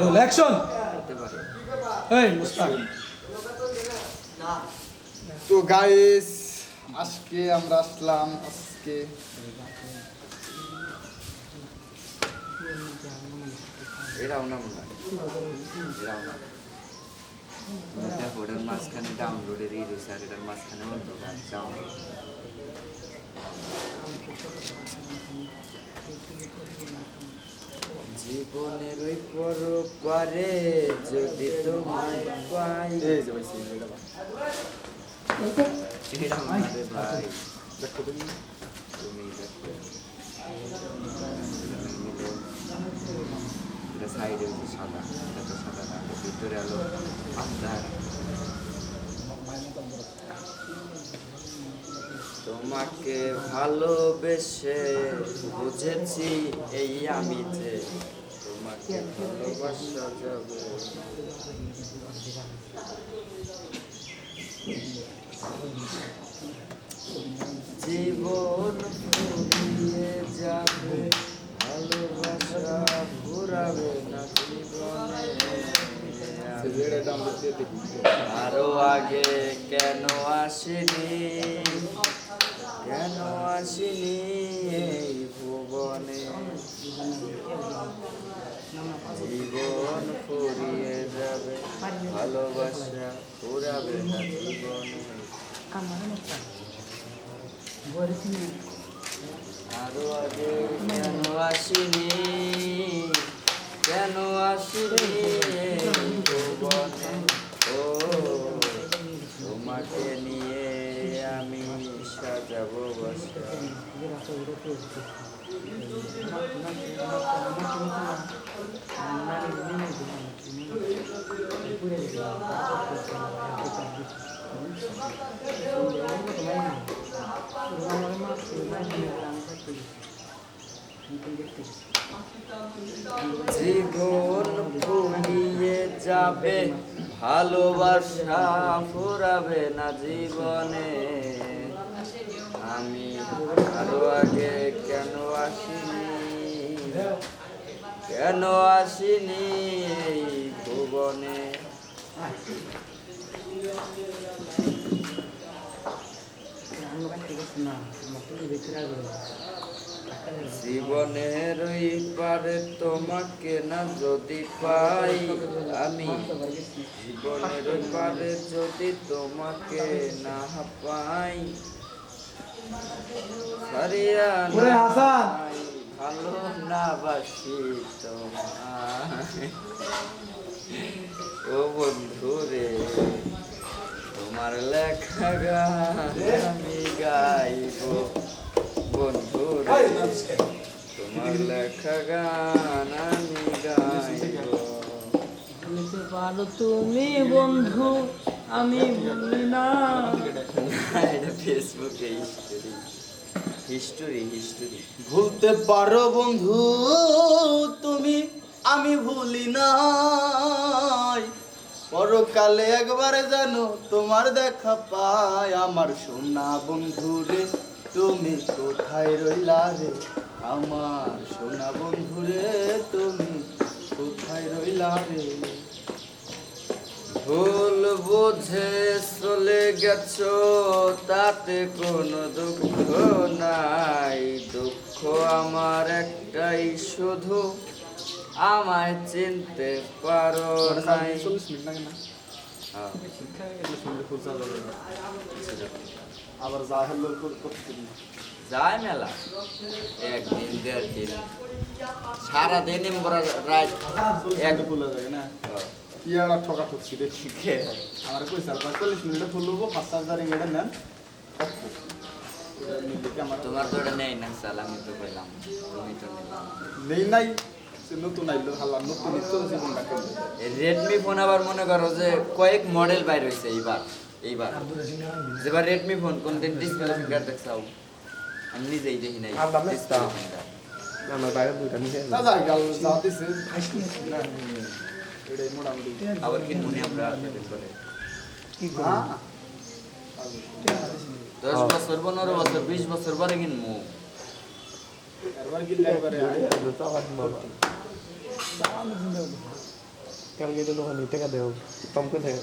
Roll action এই মুস্তাক তো guys আজকে আমরা আসলাম আজকে এরাও না। মনে হয় এরাও না ওটার মাঝখানে ডাউনলোডের ই রয়েছে আর এটার মাঝখানে ডাউনলোড জীবনের ওই পরে যদি তোমায় পাই। সাইডে সাদা সাদা ভিতরে আলো আপনার তোমাকে ভালোবেসে বুঝেছি এই আমি যে তোমাকে ভালোবাসা যাবে জীবন ফুরিয়ে যাবে ভালোবাসা ফুরাবে না জীবনে সিনেমাটা ডাউনলোড দিয়ে দেখি আরও আগে কেন আসিনি? কেন আসিনি এই ভুবনে? জীবন ফুরিয়ে যাবে, ভালোবাসা ফুরাবে না জীবনে। আরও আগে কেন আসিনি? কেন আসিনি এই ভুবনে ও তোমাকে নিয়ে আমি সাজাবো জীবন ফুরিয়ে যাবে। ভালোবাসা ফুরাবে না জীবনে। আমি আরও আগে কেন আসিনি? কেন আসিনি এই ভুবনে? জীবনের পারে তোমাকে না যদি পাই আমি। জীবনের পারে যদি তোমাকে না পাই ভালো না বাসি তোমায়। ও বন্ধু রে তোমার লেখা গান আমি গাইব। তোমার লেখা গান পারো তুমি বন্ধু আমি বলি না এটা ফেসবুকে হিস্টোরি হিস্টোরি হিস্টোরি ভুলতে পারো বন্ধু তুমি আমি ভুলি নাই পরকালে একবারে জানো তোমার দেখা পায় আমার সোনা বন্ধু রে তুমি কোথায় রইলা রে? আমার সোনা বন্ধু রে তুমি কোথায় রইলা রে? ভুল বুঝে চলে গেছ তাতে কোনো দুঃখ নাই। দুঃখ আমার একটাই শুধু আমায় চিনতে পারো নাই। ভালো। আবার যা হলো করতে যায় মেলা। একদিন দেড় দিন। সারাদিন রাত এক ফুল যায় না? হ্যাঁ, কি আর ঠকা ঠকছি দেখছি কে? আমার কই স্যার চল্লিশ মিনিটে ফুলবো পাঁচ হাজার এটা নেন। আমার তোমার তো ওটা নেই না চাল আমি তো কইলাম। তুমি তো নিলাম নেই নাই নতুন আইলো হালা নতুন জীবনটা রেডমি ফোন আবার মনে করো যে কয়েক মডেল বাইর হয়েছে এইবার। এইবার। যেবার রেডমি ফোন কোনদিন ডিসপ্লে ফিঙ্গার দেখছাও? আমি নিজেই দেখি নাই নেই? finger। আমার বাইরে দুইটা নিচে যাই গাল যা দিছে। না এটাই মোটামুটি। আবার কি মনে আমরা করে হ্যাঁ দশ বছর পনেরো বছর বিশ বছর পরে কিনবো। কালকে তো ওখানে টাকা দেও কম করে থাকে